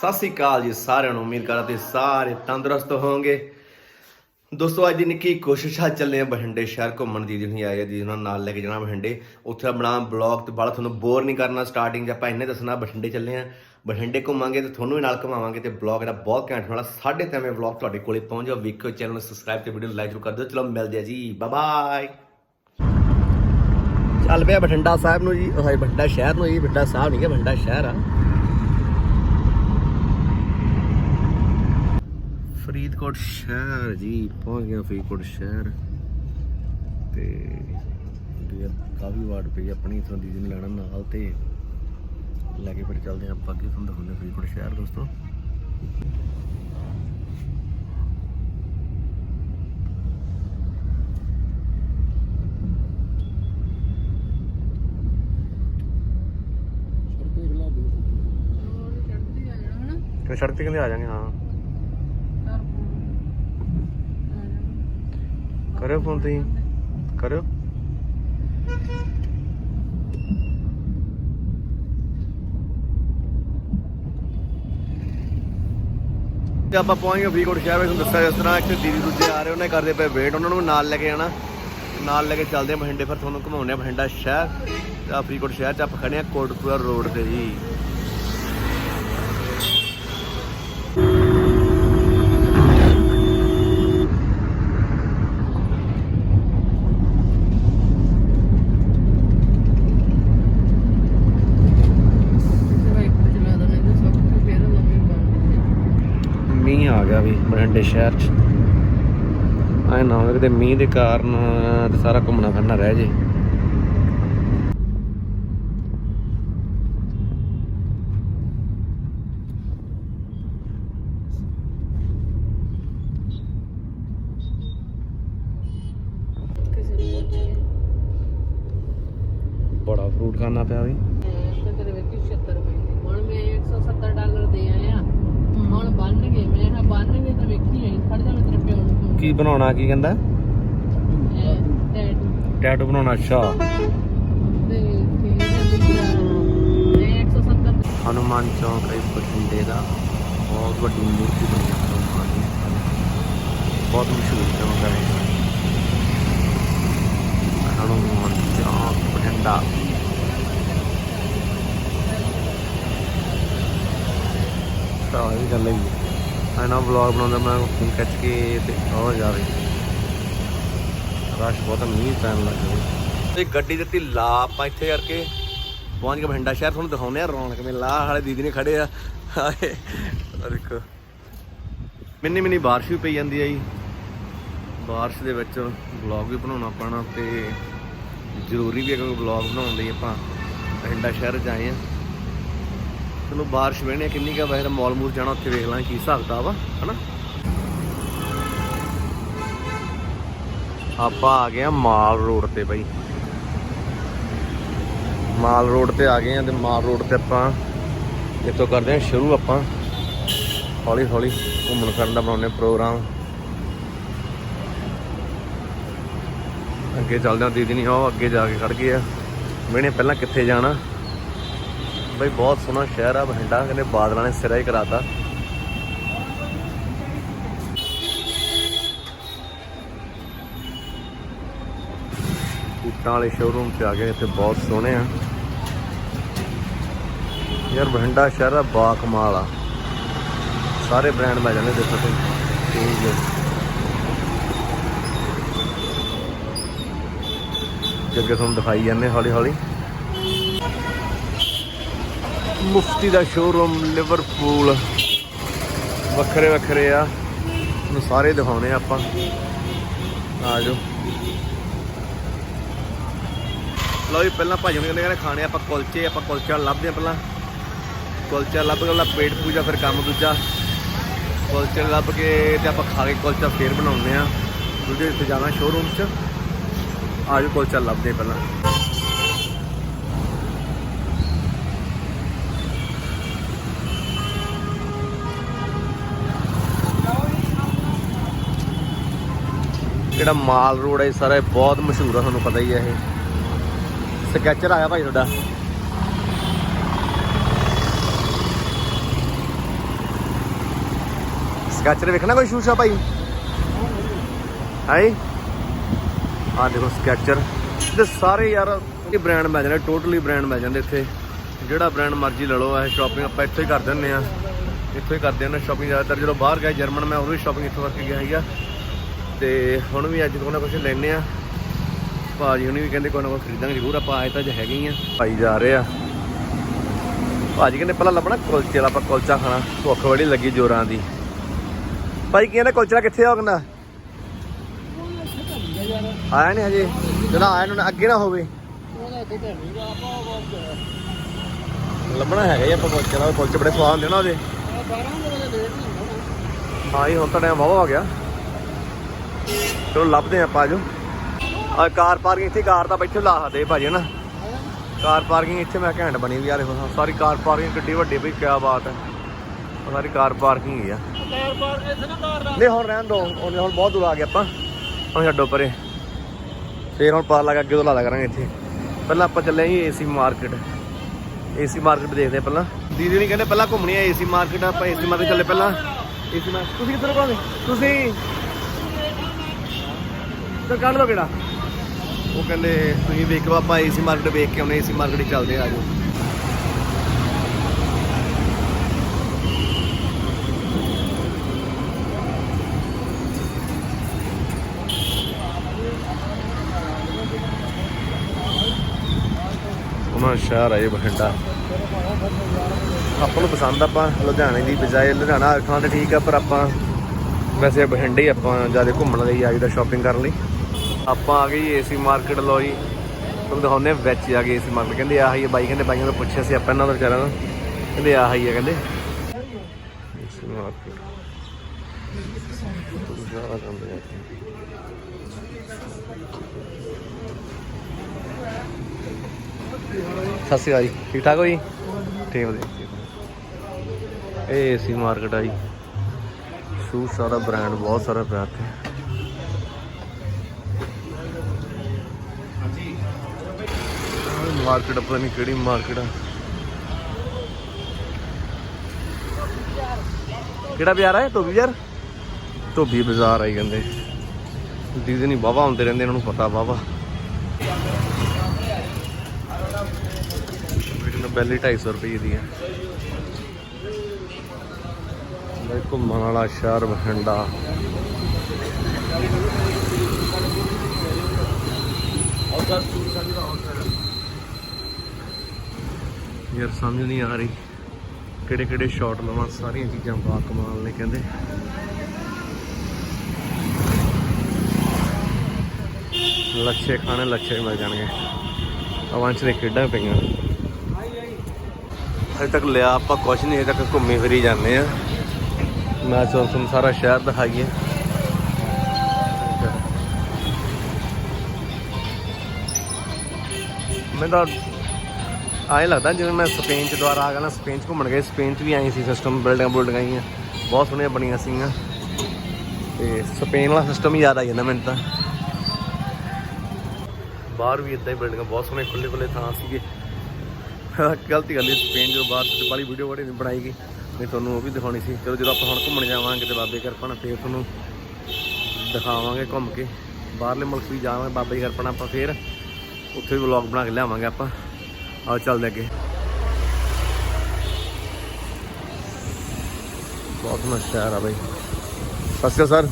ਸਤਿ ਸ੍ਰੀ ਅਕਾਲ ਜੀ ਸਾਰਿਆਂ ਨੂੰ, ਉਮੀਦ ਕਰਦਾ ਤੇ ਸਾਰੇ ਤੰਦਰੁਸਤ ਹੋਵੋਗੇ। ਦੋਸਤੋ, ਅੱਜ ਦੀ ਨਿੱਕੀ ਕੋਸ਼ਿਸ਼ ਆ ਚੱਲੇ ਆ ਬਠਿੰਡੇ ਸ਼ਹਿਰ ਘੁੰਮਣ ਦੀ। ਜਿਹਨੂੰ ਆਏ ਆ ਜੀ, ਉਹਨਾਂ ਨਾਲ ਲੈ ਕੇ ਜਾਣਾ ਬਠਿੰਡੇ। ਉੱਥੇ ਆਪਣਾ ਬਲੌਗ ਤੇ ਬਾਲਾ ਤੁਹਾਨੂੰ ਬੋਰ ਨਹੀਂ ਕਰਨਾ ਸਟਾਰਟਿੰਗ 'ਚ ਆਪਾਂ ਇੰਨੇ ਦੱਸਣਾ, ਬਠਿੰਡੇ ਚੱਲੇ ਆ ਬਠਿੰਡੇ ਘੁੰਮਾਂਗੇ ਤੇ ਤੁਹਾਨੂੰ ਵੀ ਨਾਲ ਘੁਮਾਵਾਂਗੇ ਤੇ ਬਲੌਗ ਦਾ ਬਹੁਤ ਘੈਂਟ ਹੋਣਾ ਸਾਢੇ ਤਿੰਨ ਵਲੌਗ ਤੁਹਾਡੇ ਕੋਲੇ ਪਹੁੰਚ ਜਾਓ। ਵੇਖੋ ਚੈਨਲ ਨੂੰ ਸਬਸਕ੍ਰਾਈਬ ਤੇ ਵੀਡੀਓ ਨੂੰ ਲਾਈਕ ਜ਼ਰੂਰ ਕਰ ਦਿਓ। ਚਲੋ, ਮਿਲਦੇ ਆ ਜੀ। ਬਾਏ ਬਾਏ ਚੱਲ ਪਿਆ ਬਠਿੰਡਾ ਸਾਹਿਬ ਨੂੰ ਜੀ, ਉਹ ਬਠਿੰਡਾ ਸ਼ਹਿਰ ਨੂੰ ਜੀ, ਬਠਿੰਡਾ ਸਾਹਿਬ ਨਹੀਂ ਕਿ ਬਠਿੰਡਾ ਸ਼ਹਿਰ ਆ। ਫਰੀਦਕੋਟ ਸ਼ਹਿਰ ਜੀ ਪਹੁੰਚ ਗਿਆ ਫਰੀਦਕੋਟ ਸ਼ਹਿਰ। ਤੇ ਕਾਫੀ ਵਾਰਡ ਪਈ ਆਪਣੀ ਇਥੋਂ ਦੀਦੀ ਨੂੰ ਲੈਣਾ ਨਾਲ ਤੇ ਲੈ ਕੇ ਫਿਰ ਚੱਲਦੇ ਆਪਾਂ ਅੱਗੇ ਤੁਹਾਨੂੰ ਦਿਖਾਉਂਦੇ ਹਾਂ ਫਰੀਦਕੋਟ ਸ਼ਹਿਰ ਦੋਸਤੋ। ਕਿ ਸੜਕ ਤੇ ਕਹਿੰਦੇ ਆ ਜਾਾਂਗੇ ਹਾਂ। ਕਰਿਓ ਫੋਨ ਤੁਸੀਂ। ਕਰਿਓ। ਤੇ ਆਪਾਂ ਪਹੁੰਚ ਗਏ ਫਰੀਦਕੋਟ ਸ਼ਹਿਰ ਵਿੱਚ। ਦੱਸਿਆ ਜਿਸ ਤਰ੍ਹਾਂ ਇੱਥੇ ਦੀਦੀ ਦੂਜੇ ਆ ਰਹੇ, ਉਹਨੇ ਕਰਦੇ ਪਏ ਵੇਟ ਉਹਨਾਂ ਨੂੰ ਨਾਲ ਲੈ ਕੇ ਜਾਣਾ ਨਾਲ ਲੈ ਕੇ ਚੱਲਦੇ ਆ ਬਠਿੰਡੇ, ਫਿਰ ਤੁਹਾਨੂੰ ਘੁਮਾਉਣੇ ਆ ਬਠਿੰਡਾ ਸ਼ਹਿਰ। ਤੇ ਫਰੀਦਕੋਟ ਸ਼ਹਿਰ 'ਚ ਆਪਾਂ ਖੜੇ ਆ ਕੋਟਪੁਰਾ ਰੋਡ ਤੇ ਜੀ। ਮੀਂਹ ਆ ਗਿਆ ਵੀ ਬਠਿੰਡੇ ਸ਼ਹਿਰ 'ਚ। ਆਏ ਨਾ ਹੋਵੇ ਕਿਤੇ ਮੀਂਹ ਦੇ ਕਾਰਨ ਤੇ ਸਾਰਾ ਘੁੰਮਣਾ ਫਿਰਨਾ ਰਹਿ ਜੇ। ਬੜਾ ਫਰੂਟ ਖਾਣਾ ਪਿਆ ਵੀ। ਕੀ ਬਣਾਉਣਾ ਕੀ ਕਹਿੰਦਾ? ਟੈਟੂ ਬਣਾਉਣਾ ਅੱਛਾ। ਹਨੂਮਾਨ ਚੌਂਕ ਹੈ ਬਠਿੰਡੇ ਦਾ। ਬਹੁਤ ਵੱਡੀ ਮੂਰਤੀ ਬਣੀ ਹੈ ਹਨੂਮਾਨ ਦੀ। ਬਹੁਤ ਮਸ਼ਹੂਰ ਚੌਂਕ ਹੈ ਇਹ। ਹਨੂਮਾਨ ਚੌਂਕ ਬਠਿੰਡਾ। ਤਾਂ ਇਹ ਗੱਲ ਹੈ। ਮੈਂ ਵਲੌਗ ਬਣਾਉਂਦਾ ਮੈਂ ਫੋਨ ਖਿੱਚ ਕੇ ਤੇ ਹੋ ਜਾਵੇ ਰਸ਼ ਬਹੁਤ ਮੀਂਹ ਪੈਣ ਲੱਗ ਗਿਆ ਤੇ ਗੱਡੀ ਦਿੱਤੀ ਲਾ ਆਪਾਂ ਇੱਥੇ ਕਰਕੇ ਪਹੁੰਚ ਕੇ ਬਠਿੰਡਾ ਸ਼ਹਿਰ, ਤੁਹਾਨੂੰ ਦਿਖਾਉਂਦੇ ਆ ਰੌਣਕ ਮੇਲਾ, ਹਾਲੇ ਦੀਦੀ ਨੇ ਖੜੇ ਆ। ਹਾਏ ਦੇਖੋ ਮਿੰਨੀ ਮਿੰਨੀ ਬਾਰਿਸ਼ ਵੀ ਪਈ ਜਾਂਦੀ ਆ ਜੀ। ਬਾਰਿਸ਼ ਦੇ ਵਿੱਚ ਵਲੌਗ ਵੀ ਬਣਾਉਣਾ ਪੈਣਾ ਤੇ ਜ਼ਰੂਰੀ ਵੀ ਹੈ ਕਿਉਂਕਿ ਵਲੌਗ ਬਣਾਉਣ ਲਈ ਆਪਾਂ ਬਠਿੰਡਾ ਸ਼ਹਿਰ ਚ ਆਏ ਆ। ਚਲੋ ਬਾਰਿਸ਼ ਵੇਣੇ ਕਿੰਨੀ ਕਾ ਵੈਸੇ ਮੌਲ ਮੂਲ ਜਾਣਾ ਉੱਥੇ ਵੇਖ ਲਾਂ ਕੀ ਹਿਸਾਬ ਕਿਤਾਬ ਆ, ਹਨਾ? ਆਪਾਂ ਆ ਗਏ ਆ ਮਾਲ ਰੋਡ ਤੇ ਬਾਈ। ਮਾਲ ਰੋਡ ਤੇ ਆ ਗਏ ਆ ਤੇ ਮਾਲ ਰੋਡ ਤੇ ਆਪਾਂ ਇੱਥੋਂ ਕਰਦੇ ਆ ਸ਼ੁਰੂ ਆਪਾਂ। ਹੌਲੀ ਹੌਲੀ ਘੁੰਮਣ ਫਿਰਨ ਦਾ ਬਣਾਉਂਦੇ ਆ ਪ੍ਰੋਗਰਾਮ। ਅੱਗੇ ਚੱਲਦੇ ਆ ਦੀਦੀ ਨਹੀਂ ਆਓ ਅੱਗੇ ਜਾ ਕੇ ਖੜ ਗਏ ਆ। ਮੈਨੇ ਪਹਿਲਾਂ ਕਿੱਥੇ ਜਾਣਾ? ਬਈ, ਬਹੁਤ ਸੋਹਣਾ ਸ਼ਹਿਰ ਆ, ਬਠਿੰਡਾ। ਕਹਿੰਦੇ ਬਾਦਲਾਂ ਨੇ ਸਿਰਾ ਹੀ ਕਰਾਤਾ। ਬੂਟਾਂ ਵਾਲੇ ਸ਼ੋਰੂਮ ਤੇ ਆ ਗਏ, ਇੱਥੇ ਬਹੁਤ ਸੋਹਣੇ ਆ। ਯਾਰ, ਬਠਿੰਡਾ ਸ਼ਹਿਰ ਆ ਬਾ ਕਮਾਲ ਆ। ਸਾਰੇ ਬ੍ਰਾਂਡ ਮਿਲ ਜਾਂਦੇ ਦੇਖੋ ਤੁਸੀਂ। ਠੀਕ ਹੈ ਜੱਗੇ ਤੁਹਾਨੂੰ ਦਿਖਾਈ ਜਾਂਦੇ ਹੌਲੀ ਹੌਲੀ ਮੁਫਤੀ ਦਾ ਸ਼ੋਰੂਮ ਲਿਵਰਪੂਲ ਵੱਖਰੇ ਵੱਖਰੇ ਆ। ਨੂੰ ਸਾਰੇ ਦਿਖਾਉਣੇ ਆ ਆਪਾਂ। ਆ ਜਾਓ। ਲਓ ਜੀ, ਪਹਿਲਾਂ ਭਾਜੀ ਨੇ ਕਹਿੰਦੇ ਕਹਿੰਦੇ ਖਾਣੇ ਆਪਾਂ ਕੁਲਚੇ, ਆਪਾਂ ਕੁਲਚਾ ਲੱਭਦੇ ਆ ਪਹਿਲਾਂ। ਕੁਲਚਾ ਲੱਭ ਕੇ ਪਹਿਲਾਂ ਪੇਟ ਪੂਜਾ, ਫਿਰ ਕੰਮ ਦੂਜਾ। ਕੁਲਚੇ ਲੱਭ ਕੇ ਤੇ ਆਪਾਂ ਖਾ ਕੇ ਕੁਲਚਾ ਫੇਰ ਬਣਾਉਂਦੇ ਆ। ਦੂਜੇ ਤੇ ਜਾਣਾ ਸ਼ੋਰੂਮ 'ਚ। ਆ ਜਾਓ, ਕੁਲਚਾ ਲੱਭਦੇ ਆ ਪਹਿਲਾਂ। ਜਿਹੜਾ ਮਾਲ ਰੋਡ ਹੈ, ਇਹ ਸਾਰਾ ਬਹੁਤ ਮਸ਼ਹੂਰ ਆ, ਤੁਹਾਨੂੰ ਪਤਾ ਹੀ ਹੈ ਇਹ। ਸਕੈਚਰ ਆਇਆ ਭਾਈ ਤੁਹਾਡਾ। ਸਕੈਚਰ ਵੇਖਣਾ ਕੋਈ ਸ਼ੂਸ਼ਾ ਭਾਈ? ਹਾਈ ਆ ਦੇਖੋ ਸਕੈਚਰ। ਤੇ ਸਾਰੇ ਯਾਰ, ਇਹ ਬ੍ਰਾਂਡ ਮਿਲ ਜਾਂਦੇ ਟੋਟਲੀ ਬ੍ਰਾਂਡ ਮਿਲ ਜਾਂਦੇ ਇੱਥੇ। ਜਿਹੜਾ ਬ੍ਰਾਂਡ ਮਰਜ਼ੀ ਲੈ ਲਓ, ਇਹ ਸ਼ਾਪਿੰਗ ਆਪਾਂ ਇੱਥੇ ਹੀ ਕਰ ਦਿੰਦੇ ਆ। ਇੱਥੇ ਹੀ ਕਰਦੇ ਆ ਨਾ ਸ਼ਾਪਿੰਗ ਜ਼ਿਆਦਾਤਰ। ਜਦੋਂ ਬਾਹਰ ਗਏ ਜਰਮਨ, ਮੈਂ ਉਦੋਂ ਹੀ ਸ਼ਾਪਿੰਗ ਇੱਥੋਂ ਕਰਕੇ ਗਿਆ ਸੀਗਾ। ਤੇ ਹੁਣ ਵੀ ਅੱਜ ਕੋਈ ਕੁਝ ਲੈਣੇ ਆ। ਭਾਜੀ ਹੁਣੀ ਵੀ ਕਹਿੰਦੇ ਕੋਈ ਨਾ ਖਰੀਦਾਂਗੇ ਜ਼ਰੂਰ, ਆਪਾਂ ਆਏ ਤਾਂ ਜ ਹੈਗੇ ਹੀ ਆ। ਭਾਈ ਜਾ ਰਹੇ ਆ। ਭਾਜੀ ਕਹਿੰਦੇ ਪਹਿਲਾਂ ਲੱਭਣਾ ਕੁਲਚੇ ਵਾਲਾ, ਆਪਾਂ ਕੁਲਚਾ ਖਾਣਾ। ਭੁੱਖ ਬੜੀ ਲੱਗੀ ਜੋਰਾਂ ਦੀ। ਭਾਈ ਕਹਿੰਦਾ, ਕੁਲਚਾ ਕਿੱਥੇ ਆ ਕਹਿੰਦਾ? ਆਇਆ ਨਹੀਂ ਹਜੇ। ਜਿਹੜਾ ਆਇਆ ਨੂੰ ਅੱਗੇ ਨਾ ਹੋਵੇ। ਲੱਭਣਾ ਹੈਗਾ ਹੀ ਆਪਾਂ ਕੁਲਚੇ ਦਾ ਕੁਲਚੇ ਬੜੇ ਸਵਾਦ ਹੁੰਦੇ ਨਾ ਉਹਦੇ। ਹਾਂ ਜੀ, ਹੁਣ ਤਾਂ ਟਾਈਮ ਵਾਵਾ ਹੋ ਗਿਆ। ਚਲੋ ਲੱਭਦੇ ਆਪਾਂ ਆਜੋ ਆ ਕਾਰ ਪਾਰਕਿੰਗ ਇੱਥੇ ਕਾਰ ਤਾਂ ਬੈਠੇ ਲਾ ਸਕਦੇ ਭਾਜੀ, ਹਨਾ? ਕਾਰ ਪਾਰਕਿੰਗ ਇੱਥੇ ਮੈਂ ਘੈਂਟ ਬਣੀ ਵੀ ਯਾਰ ਦੇਖੋ ਸਾਰੀ ਕਾਰ ਪਾਰਕਿੰਗ ਕਿੱਡੀ ਵੱਡੀ ਵੀ ਕਿਆ ਬਾਤ ਹੈ। ਸਾਰੀ ਕਾਰ ਪਾਰਕਿੰਗ ਹੀ ਆ। ਨਹੀਂ, ਹੁਣ ਰਹਿਣ ਦੋ ਉਹਨੇ ਹੁਣ ਬਹੁਤ ਦੂਰ ਆ ਗਏ ਆਪਾਂ। ਹੁਣ ਛੱਡੋ ਪਰੇ। ਫੇਰ ਹੁਣ ਪਤਾ ਲੱਗਾ ਅੱਗੇ ਤੋਂ ਲਾ ਲਿਆ ਕਰਾਂਗੇ ਇੱਥੇ। ਪਹਿਲਾਂ ਆਪਾਂ ਚੱਲੇ ਸੀ ਏਸੀ ਮਾਰਕੀਟ ਏਸੀ ਮਾਰਕੀਟ ਦੇਖਦੇ ਹਾਂ ਪਹਿਲਾਂ। ਦੀਦੀ ਨਹੀਂ ਕਹਿੰਦੇ ਪਹਿਲਾਂ ਘੁੰਮਣੀ ਹੈ ਏਸੀ ਮਾਰਕੀਟ ਆਪਾਂ ਏਸੀ ਮਾਰਕੀਟ ਚੱਲੇ ਪਹਿਲਾਂ। ਏਸੀ ਮਾਰਕੀਟ ਤੁਸੀਂ ਕਿੱਧਰ ਕੋਲ ਤੁਸੀਂ ਤਾਂ ਕੱਢ ਲਓ ਕਿਹੜਾ? ਉਹ ਕਹਿੰਦੇ ਤੁਸੀਂ ਵੇਖ ਆਪਾਂ ਏਸੀ ਮਾਰਕੀਟ ਵੇਖ ਕੇ ਆਉਨੇ ਏਸੀ ਮਾਰਕੀਟ ਚੱਲਦੇ ਆ ਆਜੋ ਉਹਨਾਂ ਸ਼ਹਿਰ ਆਏ ਬਠਿੰਡਾ। ਆਪਾਂ ਨੂੰ ਪਸੰਦ ਆਪਾਂ ਲੁਧਿਆਣੇ ਦੀ ਬਜਾਏ ਲੁਧਿਆਣਾ ਆਖਾਂ ਤੇ ਠੀਕ ਆ ਪਰ ਆਪਾਂ ਵੈਸੇ ਬਠਿੰਡੇ ਹੀ ਆਪਾਂ ਜ਼ਿਆਦਾ ਘੁੰਮਣ ਲਈ ਆਈ ਦਾ ਸ਼ਾਪਿੰਗ ਕਰਨ ਲਈ। ਆਪਾਂ ਆ ਗਏ ਏਸੀ ਮਾਰਕੀਟ ਲੋ ਜੀ। ਤੁਹਾਨੂੰ ਦਿਖਾਉਂਦੇ ਵਿੱਚ ਆ ਗਏ ਏਸੀ ਮਾਰਕੀਟ ਕਹਿੰਦੇ ਆਹ ਹੀ ਬਾਈ, ਕਹਿੰਦੇ ਬਾਈਆਂ ਨੂੰ ਪੁੱਛਿਆ ਸੀ ਆਪਾਂ ਇਹਨਾਂ ਦਾ ਵਿਚਾਰਾਂ ਨੂੰ ਕਹਿੰਦੇ ਆਹ ਹੀ ਆ, ਕਹਿੰਦੇ। ਏਸੀ ਮਾਰਕੀਟ ਸਤਿ ਸ਼੍ਰੀ ਅਕਾਲ ਜੀ। ਠੀਕ ਠਾਕ ਹੋ ਜੀ? ਠੀਕ ਵਧੀਆ ਇਹ ਏਸੀ ਮਾਰਕੀਟ ਆ ਜੀ। ਸ਼ੂਜ਼ ਸਾਰਾ ਬ੍ਰਾਂਡ ਬਹੁਤ ਸਾਰਾ ਪਿਆ ਇੱਥੇ ਮਾਰਕੀਟ, ਪਤਾ ਨਹੀਂ ਕਿਹੜੀ ਮਾਰਕੀਟ ਆ। ਕਿਹੜਾ ਬਾਜ਼ਾਰ ਆ ਧੋਬੀ ਬਾਜ਼ਾਰ? ਧੋਬੀ ਬਾਜ਼ਾਰ ਆਈ ਕਹਿੰਦੇ। ਦੀਦੀ ਨਹੀਂ ਵਾਵਾ ਹੁੰਦੇ ਰਹਿੰਦੇ, ਇਹਨਾਂ ਨੂੰ ਪਤਾ ਵਾਵਾ ਮੇਰੀ ਬੈਲੀ 250 ਰੁਪਏ ਦੀ ਹੈ ਬਈ ਘੁੰਮਣ ਵਾਲਾ ਸ਼ਹਿਰ ਬਠਿੰਡਾ। ਯਾਰ ਸਮਝ ਨਹੀਂ ਆ ਰਹੀ ਕਿਹੜੇ ਕਿਹੜੇ ਸ਼ਾਟ ਲਵਾਂ, ਸਾਰੀਆਂ ਚੀਜ਼ਾਂ ਬਾ ਕਮਾਲ ਨੇ ਕਹਿੰਦੇ। ਲੱਛੇ ਖਾਣੇ ਲੱਛੇ ਮਿਲ ਜਾਣਗੇ। ਅਵਾਂਚ ਦੇ ਖੇਡਾਂ ਪਈਆਂ। ਅਜੇ ਤੱਕ ਲਿਆ ਆਪਾਂ ਕੁਛ ਨਹੀਂ ਅਜੇ ਤੱਕ ਘੁੰਮੀ ਫਿਰੀ ਜਾਂਦੇ ਆ ਮੈਂ ਚਲ ਤੁਹਾਨੂੰ ਸਾਰਾ ਸ਼ਹਿਰ ਦਿਖਾਈਏ। ਮੈਂ ਤਾਂ ਆਏ ਲੱਗਦਾ ਜਿਵੇਂ ਮੈਂ ਸਪੇਨ ਚ ਦੁਆਰਾ ਆ ਗਿਆ ਨਾ, ਸਪੇਨ ਚ ਘੁੰਮਣ ਗਏ, ਸਪੇਨ ਚ ਵੀ ਆਈ ਸੀ ਸਿਸਟਮ ਬਿਲਡਿੰਗਾਂ ਬੁਲਡਿੰਗਾਂ ਆਈਆਂ, ਬਹੁਤ ਸੋਹਣੀਆਂ ਬਣੀਆਂ ਸੀਗੀਆਂ। ਤੇ ਸਪੇਨ ਵਾਲਾ ਸਿਸਟਮ ਹੀ ਯਾਦ ਆ ਜਾਂਦਾ ਮੈਨੂੰ ਤਾਂ। ਬਾਹਰ ਵੀ ਇਦਾਂ ਹੀ ਬਿਲਡਿੰਗਾਂ ਬਹੁਤ ਸੋਹਣੇ ਖੁੱਲੇ ਖੁੱਲੇ ਥਾਂ ਸੀਗੇ। ਗਲਤੀ ਗੱਲ ਸੀ ਸਪੇਨ ਜਦੋਂ ਬਾਹਰ ਤੇ ਵਾਲੀ ਵੀਡੀਓ ਬੜੀ ਨਹੀਂ ਬਣਾਈ ਗਈ। ਨਹੀਂ ਤੁਹਾਨੂੰ ਉਹ ਵੀ ਦਿਖਾਉਣੀ ਸੀ। ਚਲੋ ਜਦੋਂ ਆਪਾਂ ਹੁਣ ਘੁੰਮਣ ਜਾਵਾਂਗੇ ਤੇ ਬਾਬੇ ਕਰਪਣਾ ਫੇਰ ਤੁਹਾਨੂੰ ਦਿਖਾਵਾਂਗੇ ਘੁੰਮ ਕੇ। ਬਾਹਰਲੇ ਮੁਲਕ ਵੀ ਜਾਵਾਂਗੇ, ਬਾਬੇ ਦੀ ਕਰਪਣਾ ਆਪਾਂ ਫੇਰ। ਉੱਥੇ ਵੀ ਵਲੌਗ ਬਣਾ ਕੇ ਲਿਆਵਾਂਗੇ ਆਪਾਂ। ਆਓ ਚੱਲਦੇ ਅੱਗੇ ਬਹੁਤ ਮਸਤ ਸ਼ਹਿਰ ਆ ਬਾਈ ਸਤਿ ਸ਼੍ਰੀ ਅਕਾਲ ਸਰ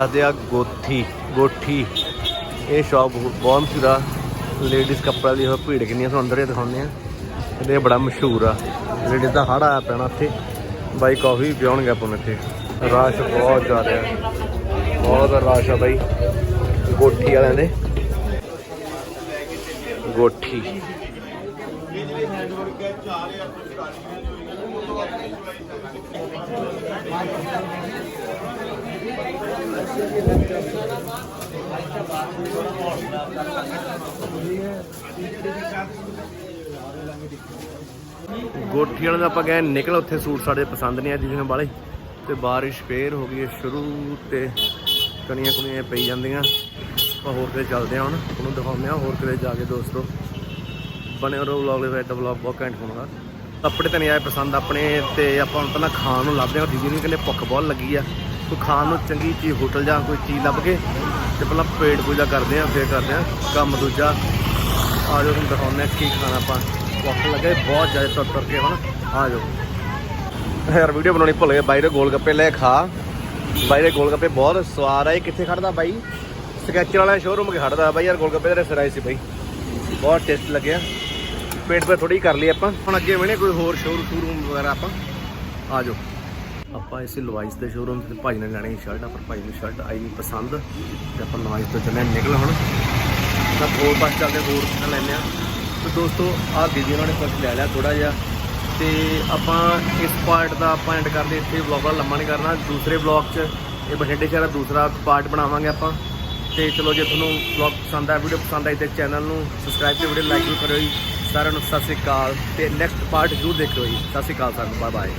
ਆਦੇ ਆ ਗੋਥੀ ਗੋਠੀ ਇਹ ਲੇਡੀਜ਼ ਕੱਪੜਾ ਦੀ ਉਹ ਭੀੜ ਕਿੰਨੀ ਆ, ਤੁਹਾਨੂੰ ਅੰਦਰ ਹੀ ਦਿਖਾਉਂਦੇ ਆ। ਕਹਿੰਦੇ ਇਹ ਬੜਾ ਮਸ਼ਹੂਰ ਆ। ਲੇਡੀਜ਼ ਦਾ ਹੜਾ ਆਇਆ ਪੈਣਾ ਇੱਥੇ। ਬਾਈ ਕਾਫੀ ਪਿਉਣਗੇ ਆਪਾਂ ਇੱਥੇ। ਰਸ਼ ਬਹੁਤ ਜ਼ਿਆਦਾ ਹੈ ਬਹੁਤ ਰਸ਼ ਆ ਬਾਈ। ਗੋਠੀ ਵਾਲਿਆਂ ਦੇ। ਗੋਠੀ। ਗੋਠੀ ਵਾਲੇ ਦਾ ਆਪਾਂ ਗਏ ਨਿਕਲ ਉੱਥੇ ਸੂਟ ਸਾਡੇ ਪਸੰਦ ਨਹੀਂ ਆ ਜਿਵੇਂ ਵਾਲੇ। ਤੇ ਬਾਰਿਸ਼ ਫੇਰ ਹੋ ਗਈ ਹੈ ਸ਼ੁਰੂ ਤੇ ਕਣੀਆਂ ਕੁਣੀਆਂ ਪਈ ਜਾਂਦੀਆਂ। ਆਪਾਂ ਹੋਰ ਕਿਤੇ ਚੱਲਦੇ ਹਾਂ ਹੁਣ ਉਹਨੂੰ ਦਿਖਾਉਂਦੇ ਹਾਂ ਹੋਰ ਕਿਤੇ ਜਾ ਕੇ ਦੋਸਤੋ। ਬਣੇ ਰਹੋ ਵਲੌਗ ਦੇ ਵਿੱਚ ਵਲੌਗ ਬਹੁਤ ਘੈਂਟ ਹੋਣਾ ਕੱਪੜੇ ਤਾਂ ਨਹੀਂ ਆਏ ਪਸੰਦ ਆਪਣੇ ਤੇ ਆਪਾਂ ਹੁਣ ਪਹਿਲਾਂ ਖਾਣ ਨੂੰ ਲੱਭਦੇ ਹਾਂ ਦੀਦੀ ਨੂੰ ਕਹਿੰਦੇ ਭੁੱਖ ਬਹੁਤ ਲੱਗੀ ਆ। ਕੋਈ ਖਾਣ ਨੂੰ ਚੰਗੀ ਚੀਜ਼ ਹੋਟਲ ਜਾਂ ਕੋਈ ਚੀਜ਼ ਲੱਭ ਕੇ ਤੇ ਪਹਿਲਾਂ ਪੇਟ ਪੂਜਾ ਕਰਦੇ ਹਾਂ, ਫੇਰ ਕਰਦੇ ਹਾਂ। ਕੰਮ ਦੂਜਾ। ਆ ਜਾਓ, ਤੁਹਾਨੂੰ ਦਿਖਾਉਂਦੇ ਹਾਂ ਕੀ ਖਾਣਾ ਆਪਾਂ। ਭੁੱਖ ਲੱਗੇ, ਬਹੁਤ ਜ਼ਿਆਦਾ ਤੁਰ ਤੁਰ ਕੇ ਹੁਣ ਆ ਜਾਓ। ਯਾਰ, ਵੀਡੀਓ ਬਣਾਉਣੀ ਭੁੱਲ ਗਏ। ਬਾਈ ਦੇ ਗੋਲ ਗੱਪੇ ਲੈ ਖਾ। ਬਾਈ ਦੇ ਗੋਲ ਗੱਪੇ ਬਹੁਤ ਸਵਾਦ ਆਏ ਕਿੱਥੇ ਖੜਦਾ ਬਾਈ? ਸਕੈਚਰ ਵਾਲਾ ਸ਼ੋਰੂਮ ਕੇ ਖੜਦਾ ਬਾਈ। ਯਾਰ ਗੋਲ ਗੱਪੇ ਦੇ ਆਏ ਸੀ ਬਾਈ। ਬਹੁਤ ਟੇਸਟ ਲੱਗਿਆ। ਪੇਟ ਪੇ ਥੋੜੀ ਕਰ ਲਈ ਆਪਾਂ। ਹੁਣ ਅੱਗੇ ਵੇਣੇ ਕੋਈ ਹੋਰ ਸ਼ੋਰ ਸ਼ੋਰੂਮ ਵਗੈਰਾ ਆਪਾਂ। ਆ ਜਾਓ। ਆਪਾਂ ਇਸੇ ਲਵਾਈਸ ਦੇ ਸ਼ੋਰੂਮ ਤੇ ਭਾਈ ਨੇ ਲੈਣੀ ਸ਼ਰਟ ਆ ਪਰ ਭਾਈ ਨੂੰ ਸ਼ਰਟ ਆਈ ਨਹੀਂ ਪਸੰਦ ਤੇ ਆਪਾਂ ਲਵਾਈਸ ਤੋਂ ਚੱਲੇ ਨਿਕਲ ਹੁਣ। ਤਾਂ ਹੋਰ ਪਾਸ ਚੱਲਦੇ ਹੋਰ ਕਿੱਥੇ ਲੈਣੇ ਆ ਤੇ ਦੋਸਤੋ, ਆਹ ਦੀਦੀ ਉਹਨਾਂ ਨੇ ਕੁਝ ਲੈ ਲਿਆ ਥੋੜਾ ਜਿਹਾ। ਤੇ ਆਪਾਂ ਇਸ ਪਾਰਟ ਦਾ ਆਪਾਂ ਐਂਡ ਕਰਦੇ ਇੱਥੇ ਵਲੌਗ ਲੰਮਾ ਨਹੀਂ ਕਰਨਾ। ਦੂਸਰੇ ਵਲੌਗ 'ਚ ਇਹ ਬਠਿੰਡੇ ਸ਼ਹਿਰ ਦਾ ਦੂਸਰਾ ਪਾਰਟ ਬਣਾਵਾਂਗੇ ਆਪਾਂ। ਤੇ ਚਲੋ ਜੇ ਤੁਹਾਨੂੰ ਵਲੌਗ ਪਸੰਦ ਆਇਆ ਵੀਡੀਓ ਪਸੰਦ ਆਈ ਤੇ ਚੈਨਲ ਨੂੰ ਸਬਸਕ੍ਰਾਈਬ ਤੇ ਵੀਡੀਓ ਲਾਈਕ ਵੀ ਕਰਿਓ ਜੀ। ਸਾਰਿਆਂ ਨੂੰ ਸਤਿ ਸ੍ਰੀ ਅਕਾਲ। ਤੇ ਨੈਕਸਟ ਪਾਰਟ ਜ਼ਰੂਰ ਦੇਖਿਓ ਜੀ। ਸਤਿ ਸ੍ਰੀ ਅਕਾਲ ਸਾਰਿਆਂ ਨੂੰ ਬਾਏ ਬਾਏ